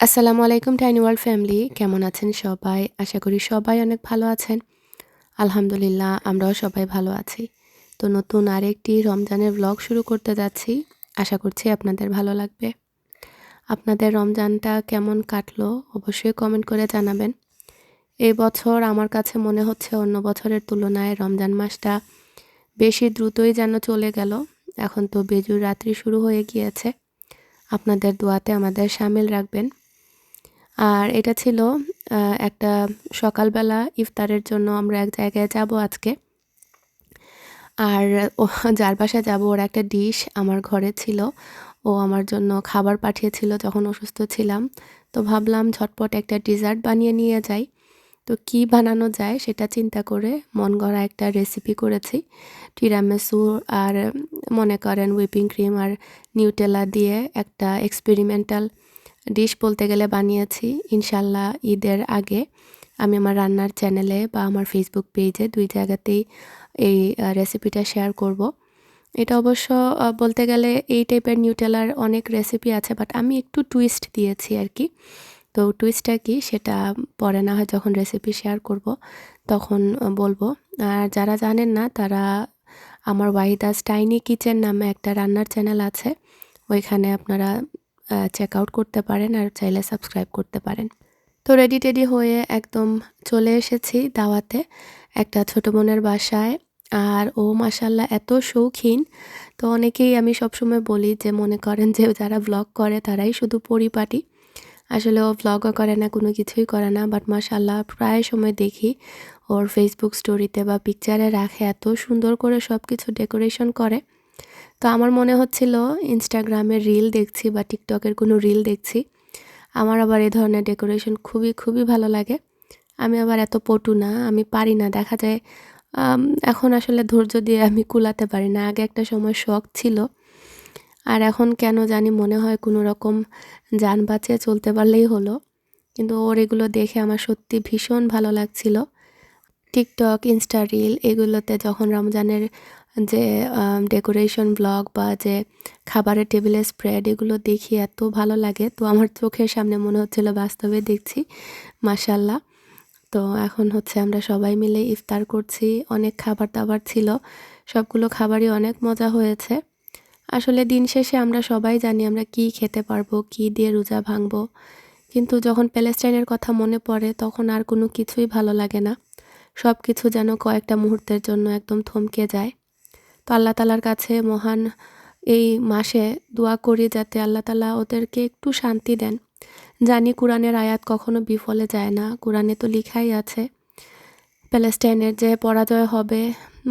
আসসালামু আলাইকুম tiny world family, কেমন আছেন সবাই? আশা করি সবাই অনেক ভালো আছেন। আলহামদুলিল্লাহ, আমরাও সবাই ভালো আছি। তো নতুন আরেকটি রমজানের ব্লগ শুরু করতে যাচ্ছি। আশা করছি আপনাদের ভালো লাগবে। আপনাদের রমজানটা কেমন কাটলো অবশ্যই কমেন্ট করে জানাবেন। এই বছর আমার কাছে মনে হচ্ছে অন্য বছরের তুলনায় রমজান মাসটা বেশি দ্রুতই যেন চলে গেল। এখন তো বেজুর রাত্রি শুরু হয়ে গিয়েছে। আপনাদের দোয়াতে আমাদের সামিল রাখবেন। আর এটা ছিল একটা সকালবেলা ইফতারের জন্য আমরা এক জায়গায় যাব আজকে। আর ও, যার বাসায় যাব, ওর একটা ডিশ আমার ঘরে ছিল। ও আমার জন্য খাবার পাঠিয়েছিল যখন অসুস্থ ছিলাম। তো ভাবলাম ঝটপট একটা ডিজার্ট বানিয়ে নিয়ে যাই। তো কি বানানো যায় সেটা চিন্তা করে মন গড়া একটা রেসিপি করেছি। টিরামেসু আর মনে করেন হুইপিং ক্রিম আর নিউটেলা দিয়ে একটা এক্সপেরিমেন্টাল ডিশ বলতে গেলে বানিয়েছি, ইনশাল্লাহ ঈদের আগে। আমি আমার রান্নার চ্যানেলে বা আমার ফেসবুক পেজে দুই জায়গাতেই এই রেসিপিটা শেয়ার করব। এটা অবশ্য বলতে গেলে এই টাইপের নিউটেলার অনেক রেসিপি আছে বাট আমি একটু টুইস্ট দিয়েছি আর কি। তো টুইস্টটা কি? সেটা পরে না হয় যখন রেসিপি শেয়ার করব, তখন বলব। আর যারা জানেন না, তারা আমার ওয়াহিদাস টাইনি কিচেন নামে একটা রান্নার চ্যানেল আছে। ওইখানে আপনারা চেক আউট করতে পারেন আর চাইলে সাবস্ক্রাইব করতে পারেন। তো রেডি টেডি হয়ে একদম চলে এসেছি দাওয়াতে একটা ছোটো বোনের বাসায়। আর ও মাসাল্লাহ এত শৌখিন। তো অনেকেই আমি সবসময় বলি যে, মনে করেন যে, যারা ব্লগ করে তারাই শুধু পরিপাটি। আসলে ও ব্লগও করে না, কোনো কিছুই করে না বাট মাসাল্লাহ প্রায় সময় দেখি ওর ফেসবুক স্টোরিতে বা পিকচারে রাখে এত সুন্দর করে সব কিছু ডেকোরেশন করে। তো আমার মনে হচ্ছিল ইনস্টাগ্রামের রিল দেখছি বা টিকটকের কোনো রিল দেখছি। আমার আবার এ ধরনের ডেকোরেশন খুবই খুবই ভালো লাগে। আমি আবার এত পটু না, আমি পারি না। দেখা যায় এখন আসলে ধৈর্য দিয়ে আমি কুলাতে পারি না। আগে একটা সময় শখ ছিল। আর এখন কেন জানি মনে হয় কোনো রকম যান বাঁচিয়ে চলতে পারলেই হলো। কিন্তু ওর এগুলো দেখে আমার সত্যি ভীষণ ভালো লাগছিল। টিকটক ইনস্টা রিল এগুলোতে যখন রমজানের যে ডেকোরেশন ব্লগ বা যে খাবারের টেবিলে স্প্রেড এগুলো দেখি এত ভালো লাগে। তো আমার চোখের সামনে মনে হচ্ছিল বাস্তবে দেখছি মাসাল্লাহ তো এখন হচ্ছে আমরা সবাই মিলে ইফতার করছি, অনেক খাবার দাবার ছিল, সবগুলো খাবারই অনেক মজা হয়েছে। আসলে দিন শেষে আমরা সবাই জানি আমরা কি খেতে পারব, কি দিয়ে রোজা ভাঙবো। কিন্তু যখন প্যালেস্টাইনের কথা মনে পড়ে, তখন আর কোনো কিছুই ভালো লাগে না। সব কিছু যেন কয়েকটা মুহূর্তের জন্য একদম থমকে যায়। তো আল্লাহ তালার কাছে মহান এই মাসে দোয়া করি যাতে আল্লাহ তালা ওদেরকে একটু শান্তি দেন। জানি কোরআনের আয়াত কখনো বিফলে যায় না। কোরআনে তো লিখাই আছে, প্যালেস্টাইনের যে পরাজয় হবে,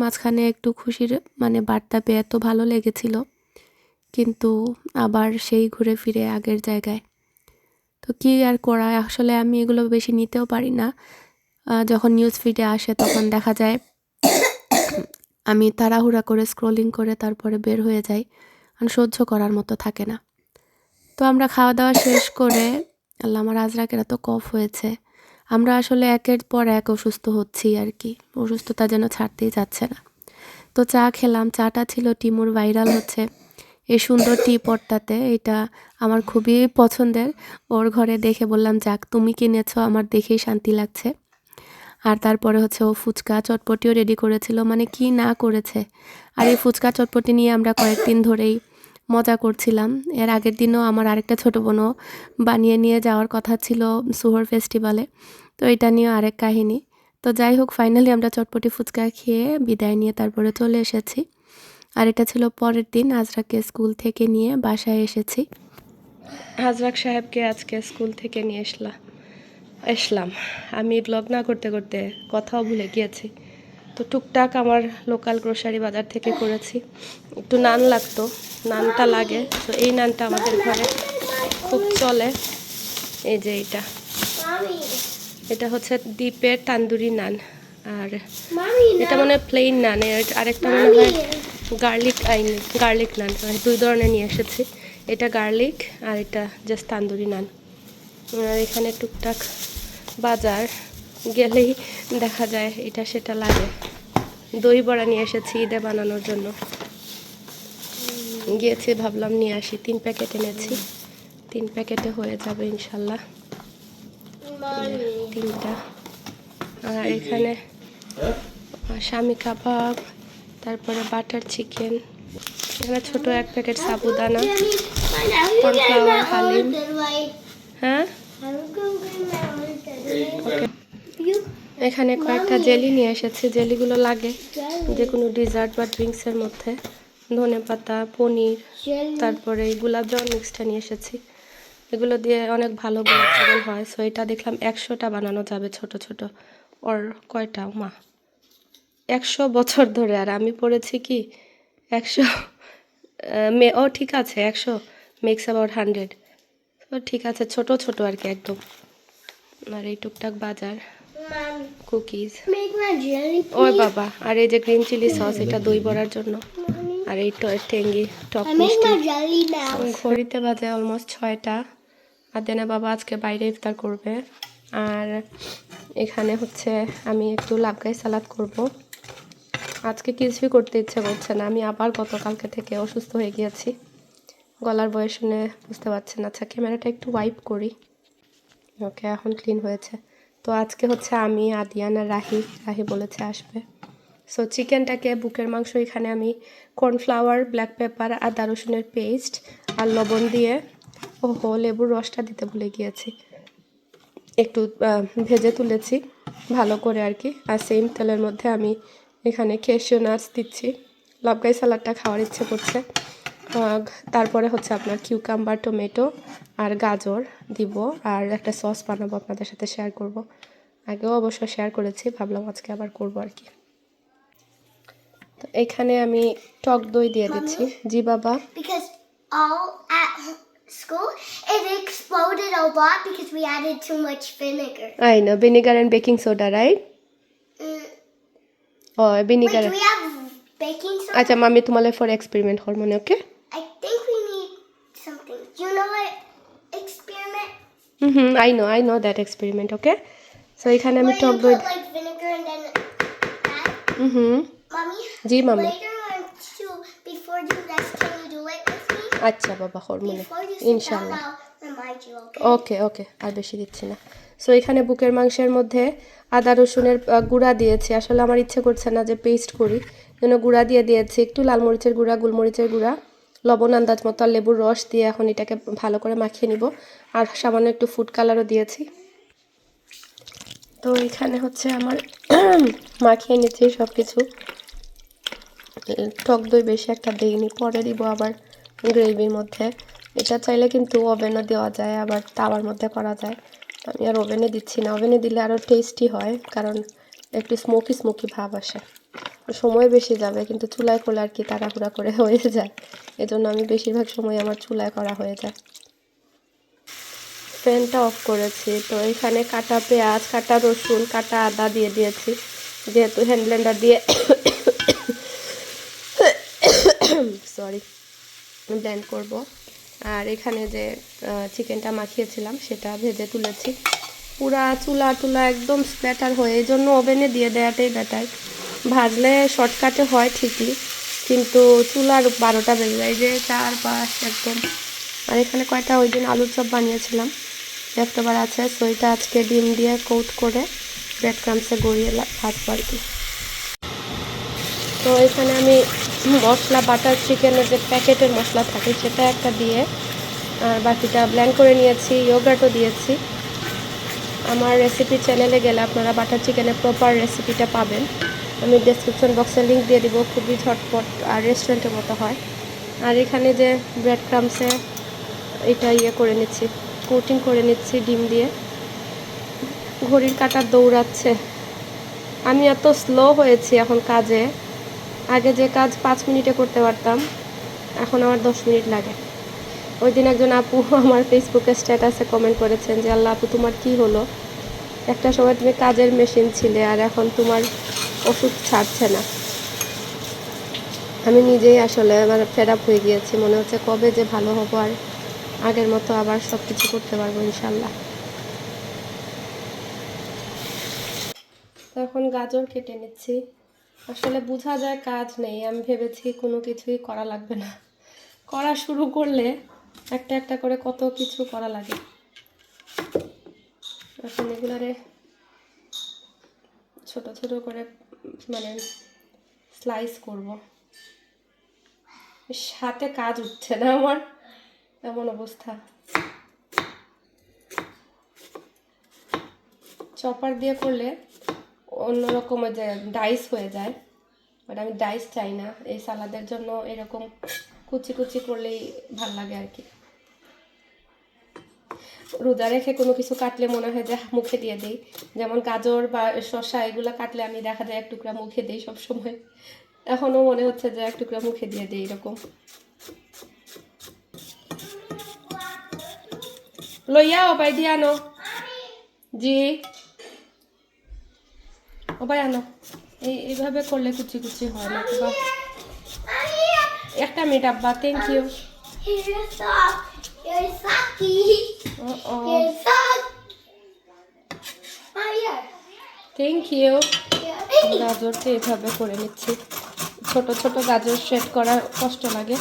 মাঝখানে একটু খুশির মানে বার্তা পেয়ে এত ভালো লেগেছিল, কিন্তু আবার সেই ঘুরে ফিরে আগের জায়গায়। তো কি আর করা আসলে আমি এগুলো বেশি নিতেও পারি না। যখন নিউজ ফিডে আসে তখন দেখা যায় আমি তাড়াহুড়া করে স্ক্রলিং করে তারপরে বের হয়ে যাই। কারণ সহ্য করার মতো থাকে না। তো আমরা খাওয়া দাওয়া শেষ করে, আল্লাহ আমার আজরাকের এত কফ হয়েছে। আমরা আসলে একের পর এক অসুস্থ হচ্ছি আর কি। অসুস্থতা যেন ছাড়তেই যাচ্ছে না। তো চা খেলাম। চাটা ছিল টিমুর ভাইরাল হচ্ছে। এই সুন্দর টি পটটাতে। এটা আমার খুবই পছন্দের। ওর ঘরে দেখে বললাম, যাক, তুমি কিনেছো। আমার দেখেই শান্তি লাগছে। আর তারপরে হচ্ছে ও ফুচকা চটপটিও রেডি করেছিল মানে কি না করেছে। আর এই ফুচকা চটপটি নিয়ে আমরা কয়েকদিন ধরেই মজা করছিলাম। এর আগের দিনও আমার আরেকটা ছোটো বোনও বানিয়ে নিয়ে যাওয়ার কথা ছিল সুহর ফেস্টিভ্যালে তো এটা নিয়েও আরেক কাহিনী। তো যাই হোক ফাইনালি আমরা চটপটি ফুচকা খেয়ে বিদায় নিয়ে তারপরে চলে এসেছি। আর এটা ছিল পরের দিন, আজরাকে স্কুল থেকে নিয়ে বাসায় এসেছি। আজরাক সাহেবকে আজকে স্কুল থেকে নিয়ে এসলাম এসলাম আমি ব্লগ না করতে করতে কথাও ভুলে গিয়েছি। তো টুকটাক আমার লোকাল গ্রোসারি বাজার থেকে করেছি। একটু নান লাগতো নানটা লাগে। তো এই নানটা আমাদের ঘরে খুব চলে। এই যে এটা এটা হচ্ছে দ্বীপের তান্দুরি নান। আর এটা মনে হয় প্লেন নান। আরেকটা মনে হয় গার্লিক আইন গার্লিক নান। দুই ধরনের নিয়ে এসেছি। এটা গার্লিক আর এটা জাস্ট তান্দুরি নান। এখানে টুকটাক বাজার গেলেই দেখা যায় এটা সেটা লাগে। দই বড়া নিয়ে এসেছি ঈদে বানানোর জন্য। গিয়েছি ভাবলাম নিয়ে আসি। তিন প্যাকেট এনেছি। তিন প্যাকেটে হয়ে যাবে ইনশাল্লাহ। তিনটা। আর এখানে স্বামী কাবাব তারপরে বাটার চিকেন। এখানে ছোট এক প্যাকেট সাবুদানা halim. হ্যাঁ? এখানে কয়েকটা জেলি নিয়ে এসেছি। জেলিগুলো লাগে যে কোনো ডিজার্ট বা ড্রিঙ্কসের মধ্যে। ধনে পাতা, পনির, তারপরে এই গোলাপ জামুন মিক্সটা নিয়ে এসেছি। এগুলো দিয়ে অনেক ভালো গোলাপ হয়। সো এটা দেখলাম একশোটা বানানো যাবে ছোট ছোট। ওর কয়টা? মা। একশো বছর ধরে। আর আমি পড়েছি কি? একশো মে, ও ঠিক আছে, একশো। মেক্স অ্যাবাউট হান্ড্রেড তো ঠিক আছে ছোট ছোট আর কি একদম। আর এই টুকটাক বাজার। কুকিজ ওই বাবা আর এই যে গ্রিন চিলি সস এটা দই বড়ার জন্য। আর এই টেঙ্গি টক. ঘড়িতে বাজে অলমোস্ট ছয়টা। আর দেনে বাবা আজকে বাইরে ইফতার করবে। আর এখানে হচ্ছে আমি একটু লাবগাই সালাদ করব। আজকে কিছুই করতে ইচ্ছে করছে না। আমি আবার গতকালকে থেকে অসুস্থ হয়ে গিয়েছি। গলার বয়স শুনে বুঝতে পারছেন আচ্ছা ক্যামেরাটা একটু ওয়াইপ করি। ওকে এখন ক্লিন হয়েছে। তো আজকে হচ্ছে আমি, আদিয়ান রাহি রাহি বলেছে আসবে। সো চিকেনটাকে, বুকের মাংস এখানে আমি কর্নফ্লাওয়ার ব্ল্যাক পেপার আদা রসুনের পেস্ট আর লবণ দিয়ে ওহো, লেবুর রসটা দিতে ভুলে গিয়েছি। একটু ভেজে তুলেছি, ভালো করে আর কি। আর সেম তেলের মধ্যে আমি এখানে কেশিও নাটস দিচ্ছি। লবগাই সালাডটা খাওয়ার ইচ্ছে করছে। তারপরে হচ্ছে আপনার কিউকাম্বার টমেটো আর গাজর দিব আর একটা সস বানাবো আপনাদের সাথে শেয়ার করব আগেও অবশ্য শেয়ার করেছি ভাবলাম আজকে আবার করব আর কি তো এখানে আমি টক দই দিয়ে দিচ্ছি জি বাবা Because all at h- school, it exploded a lot because we added too much vinegar. I know vinegar and baking soda right Mm. Oh Wait, vinegar do we have baking soda? আচ্ছা মামি তোমালে for experiment কর মনে okay I think we need something. You know what experiment? Hmm I know I know that experiment okay so এখানে আমি Where talk you দই like vinegar and then that? Hmm Mommy? জি মামি Later on too, before you rest, can you do it with me? আচ্ছা বাবা হর মনে Before you sit down, ইনশাল্লাহ I'll remind you, okay? ওকে ওকে আর বেশি দিচ্ছি না সো এখানে বুকের মাংসের মধ্যে আদা রসুনের আহ, গুঁড়া দিয়েছি আসলে আমার ইচ্ছে করছে না যে পেস্ট করি জন্য গুঁড়া দিয়ে দিয়েছি একটু লাল মরিচের গুঁড়া গোলমরিচের গুঁড়া লবণ আন্দাজ মতো আর লেবুর রস দিয়ে এখন এটাকে ভালো করে মাখিয়ে নিব। আর সামান্য একটু ফুড কালারও দিয়েছি। তো এখানে হচ্ছে আমার মাখিয়ে নিচ্ছি সব কিছু টক দই বেশি একটা দেইনি, পরে দিব আবার গ্রেভির মধ্যে। এটা চাইলে কিন্তু ওভেনও দেওয়া যায়, আবার তাওয়ার মধ্যে করা যায়। আমি আর ওভেনে দিচ্ছি না, ওভেনে দিলে আরও টেস্টি হয়, কারণ একটু স্মোকি স্মোকি ভাব আসে। সময় বেশি যাবে, কিন্তু চুলায় করলে আর কি তাড়াহুড়া করে হয়ে যায়। এজন্য আমি বেশিরভাগ সময় আমার চুলায় করা হয়ে যায়। ফ্যানটা অফ করেছি, তো এখানে কাটা পেঁয়াজ, কাটা রসুন, কাটা আদা দিয়ে দিয়েছি। যেহেতু হ্যান্ড ব্লেন্ডার দিয়ে সরি, ব্লেন্ড করব। আর এখানে যে চিকেনটা মাখিয়েছিলাম, সেটা ভেজে তুলেছি। পুরা চুলা টুলা একদম স্প্ল্যাটার হয়ে, এই জন্য ওভেনে দিয়ে দেওয়াটাই বেটার ভাজলে শর্টকাটে হয় ঠিকই, কিন্তু চুলার বারোটা বেজে যায়। যে চার পাঁচ একদম। আর এখানে কয়টা? ওই দিন আলুর চপ বানিয়েছিলাম। লেফটোভার আছে। সো এটা আজকে ডিম দিয়ে কোট করে ব্রেড ক্রামসে গড়িয়ে ভাজবো আর কি। তো এখানে আমি মশলা বাটার চিকেনের যে প্যাকেটের মশলা থাকে, সেটা একটা দিয়ে, আর বাকিটা ব্ল্যান্ড করে নিয়েছি। ইয়োগার্টও দিয়েছি। আমার রেসিপি চ্যানেলে গেলে আপনারা বাটার চিকেনের প্রপার রেসিপিটা পাবেন। আমি ডেসক্রিপশন বক্সে লিঙ্ক দিয়ে দিব, খুবই ঝটপট, আর রেস্টুরেন্টের মতো হয়। আর এখানে যে ব্রেড ক্রামসে এটা ইয়ে করে নিচ্ছি কোটিং করে নিচ্ছি ডিম দিয়ে। ঘড়ির কাঁটা দৌড়াচ্ছে। আমি এত স্লো হয়েছি এখন কাজে। আগে যে কাজ পাঁচ মিনিটে করতে পারতাম, এখন আমার দশ মিনিট লাগে। ওই দিন একজন আপু আমার ফেসবুকে স্ট্যাটাসে কমেন্ট করেছেন যে, আল্লাহ আপু, তোমার কি হলো? একটা সময় তুমি কাজের মেশিন ছিলে আর এখন তোমার ওষুধ ছাড়ছে না। আমি নিজেই আসলে আমার ফেড আপ হয়ে গিয়েছি। মনে হচ্ছে কবে যে ভালো হব আর আগের মতো আবার সব কিছু করতে পারব ইনশাল্লাহ। তো এখন গাজর কেটে নিচ্ছি। আসলে বোঝা যায় কাজ নেই। আমি ভেবেছি কোনো কিছুই করা লাগবে না। করা শুরু করলে একটা একটা করে কত কিছু করা লাগে। এখন এগুলারে ছোট ছোট করে মানে স্লাইস করব। সাথে কাজ উঠছে না আমার, এমন অবস্থা। চপার দিয়ে করলে অন্যরকম যে ডাইস হয়ে যায় বাট আমি ডাইস চাই না। এই সালাদের জন্য এরকম কুচি কুচি করলেই ভালো লাগে আর কি। রোজা রেখে কোনো কিছু কাটলে মনে হয় যে মুখে দিয়ে দিই যেমন গাজর বা শসা এগুলো কাটলে আমি দেখা যায় এক টুকরা মুখে দিই সব সময় এখনও মনে হচ্ছে যে এক টুকরা মুখে দিয়ে দিই এরকম লইয়া ওবাই দিয়ে আনো জি ওবাই আনো এই এইভাবে করলে কুচি কুচি হয় না একটা মিনিট আব্বা thank you Here's your sock. Here's Saki. Oh Here's sock. Oh, you Yeah. গাজরটা এইভাবে করে নিচ্ছি। ছোট ছোট গাজর শ্রেড করা কষ্ট লাগে।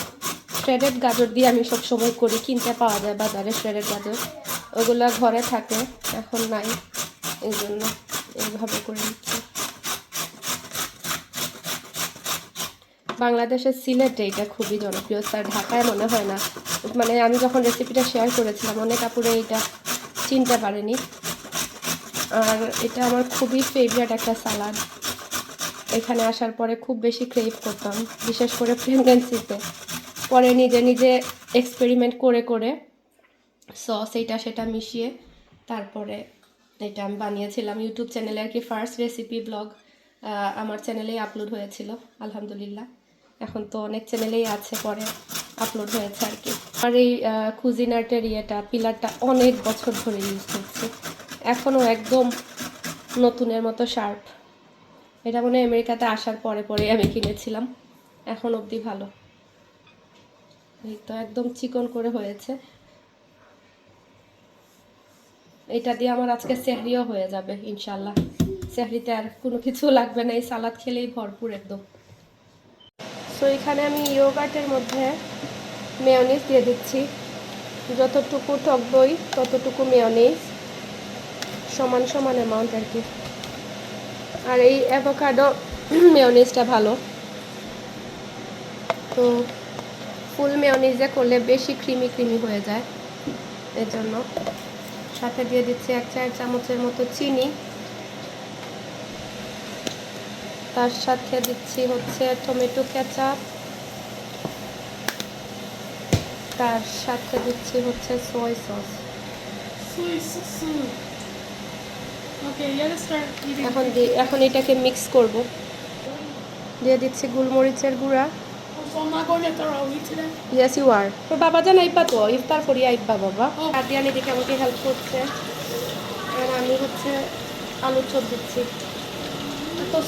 শ্রেডেড গাজর দিয়ে আমি সব সময় করি। কিনতে পাওয়া যায় বাজারে শ্রেডেড গাজর। ওগুলো ঘরে থাকে। এখন নাই। এই জন্য এইভাবে করে নিচ্ছি। বাংলাদেশের সিলেটে এটা খুবই জনপ্রিয়, স্যার ঢাকায় মনে হয় না। মানে আমি যখন রেসিপিটা শেয়ার করেছিলাম, অনেক আপুরে এটা চিনতে পারেনি। আর এটা আমার খুবই ফেভারিট একটা সালাদ এখানে আসার পরে খুব বেশি ক্রেভ করতাম, বিশেষ করে প্রেগনেন্সিতে পরে নিজে নিজে এক্সপেরিমেন্ট করে করে সস এইটা সেটা মিশিয়ে তারপরে এটা আমি বানিয়েছিলাম। ইউটিউব চ্যানেলে আর কি ফার্স্ট রেসিপি ব্লগ আমার চ্যানেলেই আপলোড হয়েছিল, আলহামদুলিল্লাহ। এখন তো অনেক চ্যানেলেই আছে, পরে আপলোড হয়েছে আর কি। আর এই কুজিন আর্টের ইয়েটা পিলারটা অনেক বছর ধরে ইউজ করছি। এখনও একদম নতুনের মতো শার্প এটা মনে আমেরিকাতে আসার পরে পরে আমি কিনেছিলাম। এখন অবধি ভালো। এই তো একদম চিকন করে হয়েছে। এটা দিয়ে আমার আজকে সেহরিও হয়ে যাবে ইনশাল্লাহ সেহরিতে আর কোনো কিছু লাগবে না, এই সালাদ খেলেই ভরপুর একদম। সো এখানে আমি ইয়োগার্টের মধ্যে মেয়নিজ দিয়ে দিচ্ছি। যতটুকু টক দই, ততটুকু মেয়নিজ সমান সমান অ্যামাউন্ট আর কি। আর এই অ্যাভোকাডো মেয়নিজটা ভালো। তো ফুল মেয়নিজে করলে বেশি ক্রিমি ক্রিমি হয়ে যায়। এর জন্য সাথে দিয়ে দিচ্ছি এক চার চামচের মতো চিনি। তার সাথে দিচ্ছি হচ্ছে টমেটো কেচাপ। তার সাথে দিচ্ছি হচ্ছে সয় সস. এখন এখন এটাকে মিক্স করব। দিয়ে দিচ্ছি গোলমরিচের গুঁড়া. ইয়েস ইউ আর তো বাবা জান আইবা তো? ইফতার করি আইবা বাবা। ও। আদিয়ান এদিকে আমাকে হেল্প করছে। আর আমি হচ্ছে আলুর চপ দিচ্ছি।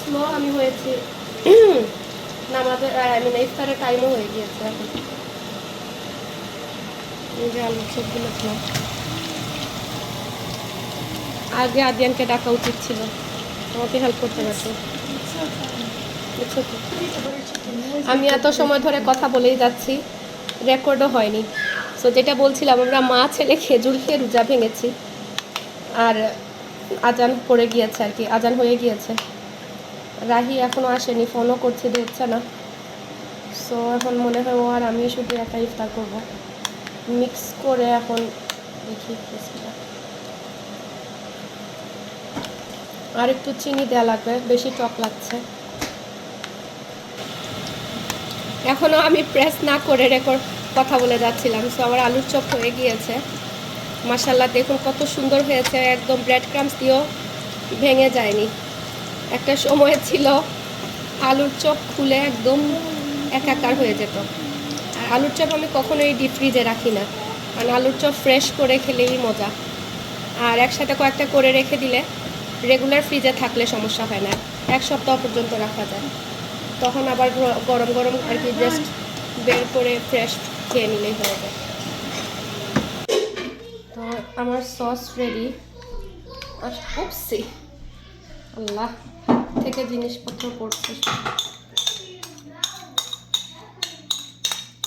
স্লো আমি হয়েছি। নামাজের আই ইফতারের টাইমও হয়ে গিয়েছে এখন। আগে আদিয়ানকে ডাকা উচিত ছিল। আমাকে হেল্প করতে পারতো. আমি এত সময় ধরে কথা বলেই যাচ্ছি। রেকর্ডও হয়নি। সো যেটা বলছিলাম, আমরা মা ছেলে খেজুর খেয়ে রোজা ভেঙেছি। আর আজান পড়ে গিয়েছে আর কি। আজান হয়ে গিয়েছে। রাহি এখনও আসেনি ফোনও করছে ধরছে না। সো এখন মনে হয় ও আর আমি শুধু একা ইফতার করব। মিক্স করে এখন দেখি আর একটু চিনি দেওয়া লাগবে, বেশি টক লাগছে। এখনও আমি প্রেস না করে রেকর্ড কথা বলে যাচ্ছিলাম সো আমার আলুর চপ হয়ে গিয়েছে। মাসাল্লাহ দেখুন কত সুন্দর হয়েছে, একদম ব্রেড ক্রামস দিয়েও ভেঙে যায়নি। একটা সময় ছিল আলুর চপ খুলে একদম একাকার হয়ে যেত। আর আলুর চপ আমি কখনোই ডিপ ফ্রিজে রাখি না। কারণ আলুর চপ ফ্রেশ করে খেলেই মজা। আর একসাথে কয়েকটা করে রেখে দিলে রেগুলার ফ্রিজে থাকলে সমস্যা হয় না। এক সপ্তাহ পর্যন্ত রাখা যায়। তখন আবার গরম গরম আর কি জাস্ট বের করে ফ্রেশ খেয়ে নিলেই হয়ে যায়। তো আমার সস রেডি আর উপসি আল্লাহ থেকে জিনিসপত্র পড়ছে।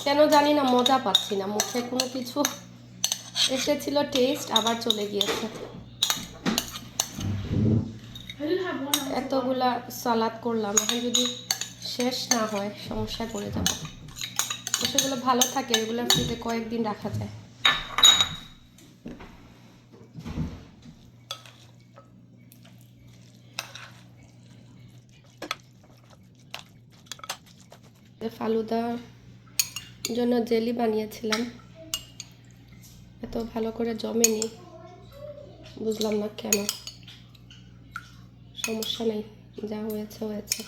কেন জানি না, মজা পাচ্ছি না। মুখে কোনো কিছু এসেছিল টেস্ট আবার চলে গিয়েছে। এতগুলা সালাদ করলাম, এখন যদি শেষ না হয়, সমস্যায় পড়ে যাব। সেগুলো ভালো থাকে, এগুলো ফ্রিজে কয়েকদিন রাখা যায়। ফালুদার জন্য জেলি বানিয়েছিলাম। এত ভালো করে জমেনি। বুঝলাম না কেন। সমস্যা নেই। যা হয়েছে হয়েছে।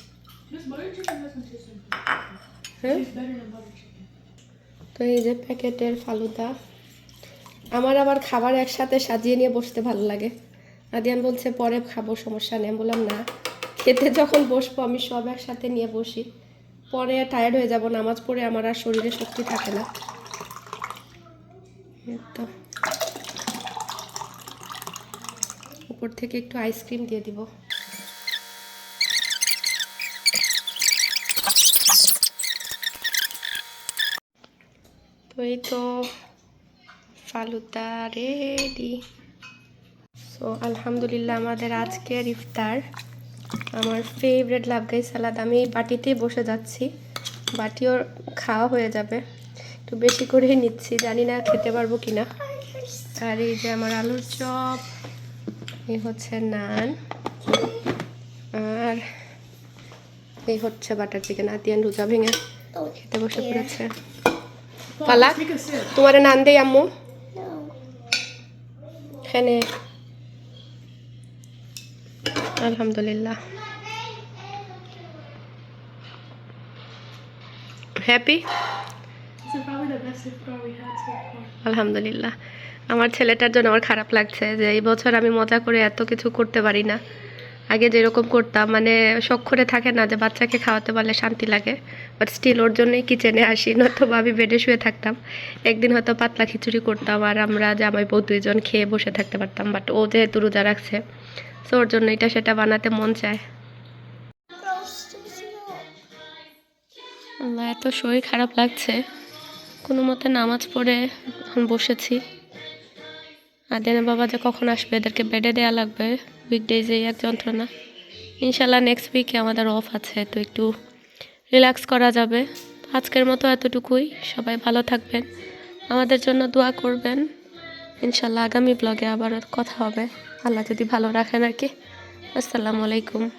হ্যাঁ. তো এই যে প্যাকেটের ফালুদা। আমার আবার খাবার একসাথে সাজিয়ে নিয়ে বসতে ভালো লাগে। আদিয়ান বলছে, পরে খাব, সমস্যা নেই। বললাম, না। খেতে যখন বসবো, আমি সব একসাথে নিয়ে বসি। পরে টায়ার্ড হয়ে যাব, নামাজ পড়ে আমার আর শরীরে শক্তি থাকে না। উপর থেকে একটু আইসক্রিম দিয়ে দিব। তো এই তো, ফালুদা রেডি সো আলহামদুলিল্লাহ আমাদের আজকের ইফতার। আমার ফেভারেট লাভগাই সালাদ আমি এই বাটিতেই বসে যাচ্ছি বাটিও খাওয়া হয়ে যাবে একটু বেশি করেই নিচ্ছি জানি না খেতে পারব কি না আর এই যে আমার আলুর চপ এই হচ্ছে নান আর এই হচ্ছে বাটার চিকেন আতিয়ান রোজা ভেঙে খেতে বসে. পড়েছে sip. তোমার নান দেই আম্মু. এখানে so হ্যাপি আলহামদুলিল্লাহ। আমার ছেলেটার জন্য আমার খারাপ লাগছে যে এই বছর আমি মজা করে এত কিছু করতে পারি না। আগে যেরকম করতাম মানে করে থাকে না যে বাচ্চাকে খাওয়াতে পারলে শান্তি লাগে। বাট স্টিল ওর জন্যই কিচেনে আসি নয়তো বা আমি বেডে শুয়ে থাকতাম। একদিন হয়তো পাতলা খিচুড়ি করতাম আর আমরা জামাই বউ দুইজন খেয়ে বসে থাকতে পারতাম। বাট ও যেহেতু রোজা রাখছে সো ওর জন্য এটা সেটা বানাতে মন চায়। আল্লাহ, এত শরীর খারাপ লাগছে। কোনো মতে নামাজ পড়ে এখন বসেছি। আদেনা বাবা যে কখন আসবে, এদেরকে বেডে দেওয়া লাগবে। উইকডেজে এক যন্ত্রণা। ইনশাল্লাহ নেক্সট উইকে আমাদের অফ আছে, তো একটু রিল্যাক্স করা যাবে। আজকের মতো এতটুকুই, সবাই ভালো থাকবেন। আমাদের জন্য দোয়া করবেন। ইনশাল্লাহ আগামী ব্লগে আবার কথা হবে। আল্লাহ যদি ভালো রাখেন আর কি। আসসালামু আলাইকুম।